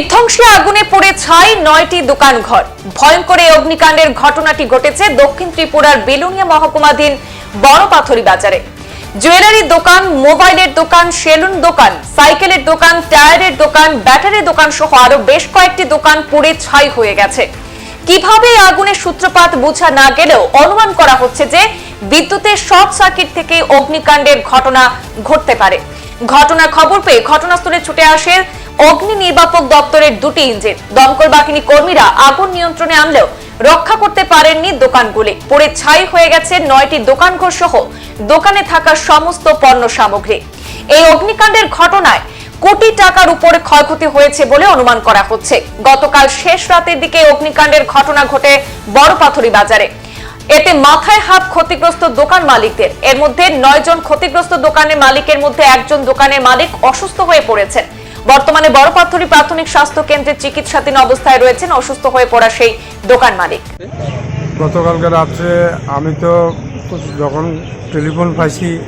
বিধ্বংসী আগুনে পড়ে ছাই নয়টি দোকান ঘর ভয়ঙ্কর এই অগ্নিকাণ্ডের ঘটনাটি ঘটেছে দক্ষিণ ত্রিপুরার বেলুনিয়া মহকুমাধীন বড় পাথরি বাজারে। জুয়েলারির দোকান, মোবাইলের দোকান, সেলুন দোকান, সাইকেলের দোকান, টায়ারের দোকান, ব্যাটারির দোকান সহ আরও বেশ কয়েকটি দোকান পুড়ে ছাই হয়ে গেছে। কীভাবে আগুনের সূত্রপাত বোঝা না গেলেও অনুমান করা হচ্ছে যে বিদ্যুতের শর্ট সার্কিট থেকে অগ্নিকাণ্ডের ঘটনা ঘটতে পারে। ঘটনা খবর পেয়ে ঘটনাস্থলে ছুটে আসে অগ্নি নির্বাপক দপ্তরের দুটি ইঞ্জিন। দমকল বাহিনী কর্মীরা আগুন নিয়ন্ত্রণে আনলেও রক্ষা করতে পারেননি দোকানগুলি। পড়ে ছাই হয়ে গেছে নয়টি দোকানঘর সহ দোকানে থাকা সমস্ত পণ্য সামগ্রী। এই অগ্নিকাণ্ডের ঘটনায় কোটি টাকার উপরে ক্ষয়ক্ষতি হয়েছে বলে অনুমান করা হচ্ছে। গতকাল শেষ রাতের দিকে অগ্নিকাণ্ডের ঘটনা ঘটে বড় পাথরি বাজারে। এতে মাথায় হাত ক্ষতিগ্রস্ত দোকান মালিকদের। এর মধ্যে নয় জন ক্ষতিগ্রস্ত দোকানের মালিকের মধ্যে একজন দোকানের মালিক অসুস্থ হয়ে পড়েছেন। বর্তমানে বড় পাথরি প্রাথমিক স্বাস্থ্য কেন্দ্রে চিকিৎসাধীন অবস্থায় রয়েছেন, অসুস্থ হয়ে পড়া সেই দোকান মালিক। গতকালকে রাত্রে আমি তো যখন টেলিফোন পাইছি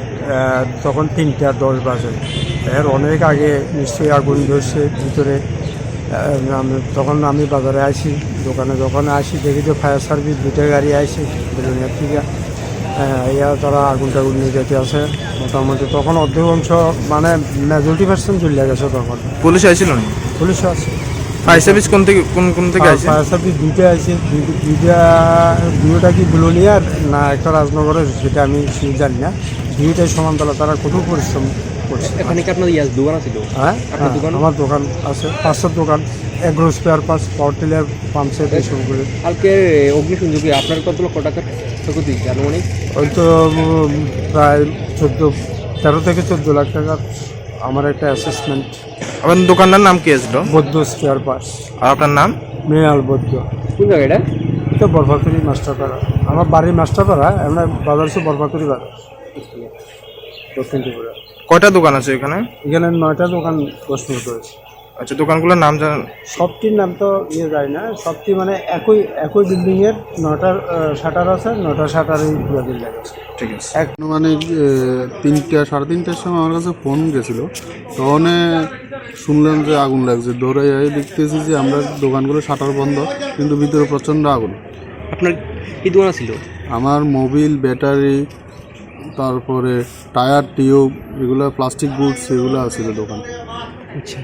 তখন তিনটা দশ বাজে। এর অনেক আগে নিশ্চয়ই আগুন ধরছে ভিতরে। আমি- তখন আমি বাজারে আসি দোকানে যখন আসি দেখি যে ফায়ার সার্ভিস দুটো গাড়ি আসে বেলুনিয়ার থেকে। ইয়া তারা আগুন টাগুন নিয়ে যেতে আছে। মোটামুটি তখন অর্ধেকাংশ মানে মেজরিটি পার্সেন্ট চলে গেছে তখন। পুলিশ আইছিল না পুলিশও আছে। ফায়ার সার্ভিস কোন থেকে কোন কোন থেকে আইছে? ফায়ার সার্ভিস দুইটা আছে দুই- দুইটা দুইটা কি বিলোনিয়ার না একটা রাজনগরের সেটা আমি জানি না। দুইটাই সমান্তলা তারা কঠোর পরিশ্রম করছে। এখানে কি আপনার ইয়াস দোকান ছিল হ্যাঁ আপনার হ্যাঁ, দোকান? আমার দোকান আছে পাঁচশোর দোকান। Agro spare parts power tiller pumpset এইসবগুলো কালকে অগ্নিসংযোগে আপনার কত লক্ষ টাকার ক্ষতি আনুমানিক? ওই তো প্রায় চোদ্দ তেরো থেকে চোদ্দ লাখ টাকার আমার একটা অ্যাসেসমেন্ট আপনার দোকানটার নাম কি আসলো বৌদ্ধ স্পেয়ার পাস আর আপনার নাম? মেয়াল বৌদ্ধ কোন জায়গা এটা? এটা বরফাতুরি মাস্টারপাড়া আমার বাড়ির মাস্টারপাড়া আমরা বাজার হচ্ছে বরফাতুরি বাজার দক্ষিণ ত্রিপুরা। কয়টা দোকান আছে এখানে? এখানে নয়টা দোকান প্রশ্ন করেছে আচ্ছা দোকানগুলোর নাম জানেন সবটির নাম তো ইয়ে যায় না। সবটি মানে একই একই বিল্ডিংয়ের নটার শাটার আছে নটা শাটারই পুরো বিল্ডিং আছে। ঠিক আছে। এক মানে তিনটা সাড়ে তিনটার সময় আমার কাছে ফোন গেছিল। তখন শুনলাম যে আগুন লাগছে। দৌড়ে যাই দেখতেছি যে আমরা দোকানগুলো শাটার বন্ধ কিন্তু ভিতরে প্রচণ্ড আগুন। আপনার কি দোকান ছিল? আমার মোবিল ব্যাটারি তারপরে টায়ার টিউব এগুলো প্লাস্টিক গুডস এগুলো আছিল দোকান। আচ্ছা।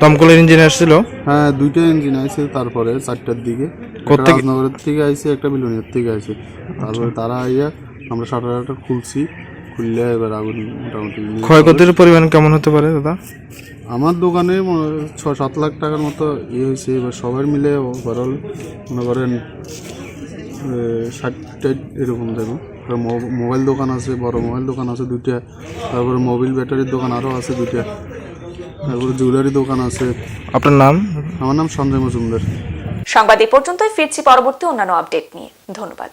দমকলের ইঞ্জিন আসছিল? হ্যাঁ দুইটা ইঞ্জিন আইছে তারপরে চারটার দিকে। একটা কোত্থেকে? রাজনগরের থেকে আইছে একটা বিলুনিয়ার থেকে আইছে। তারপরে তারা আইয়া আমরা শাটার টাটার খুলছি খুললে এবার আগুন মোটামুটি নিয়ে- ক্ষয়ক্ষতির পরিমাণ কেমন হতে পারে দাদা? আমার দোকানে মনে- ছ সাত লাখ টাকার মতো ইয়ে হয়েছে এবার সবাই মিলে ওভারঅল মনে করেন এ, ষাট টাইট এরকম দেখো মোবাইল দোকান আছে বড় মোবাইল দোকান আছে দুইটা তারপরে মোবিল ব্যাটারির দোকান আরও আছে দুইটা। তারপরে জুয়েলারি দোকান আছে। আপনার নাম? আমার নাম সঞ্জয় মজুমদার। সংবাদ এই পর্যন্তই ফিরছি পরবর্তী অন্যান্য আপডেট নিয়ে। ধন্যবাদ।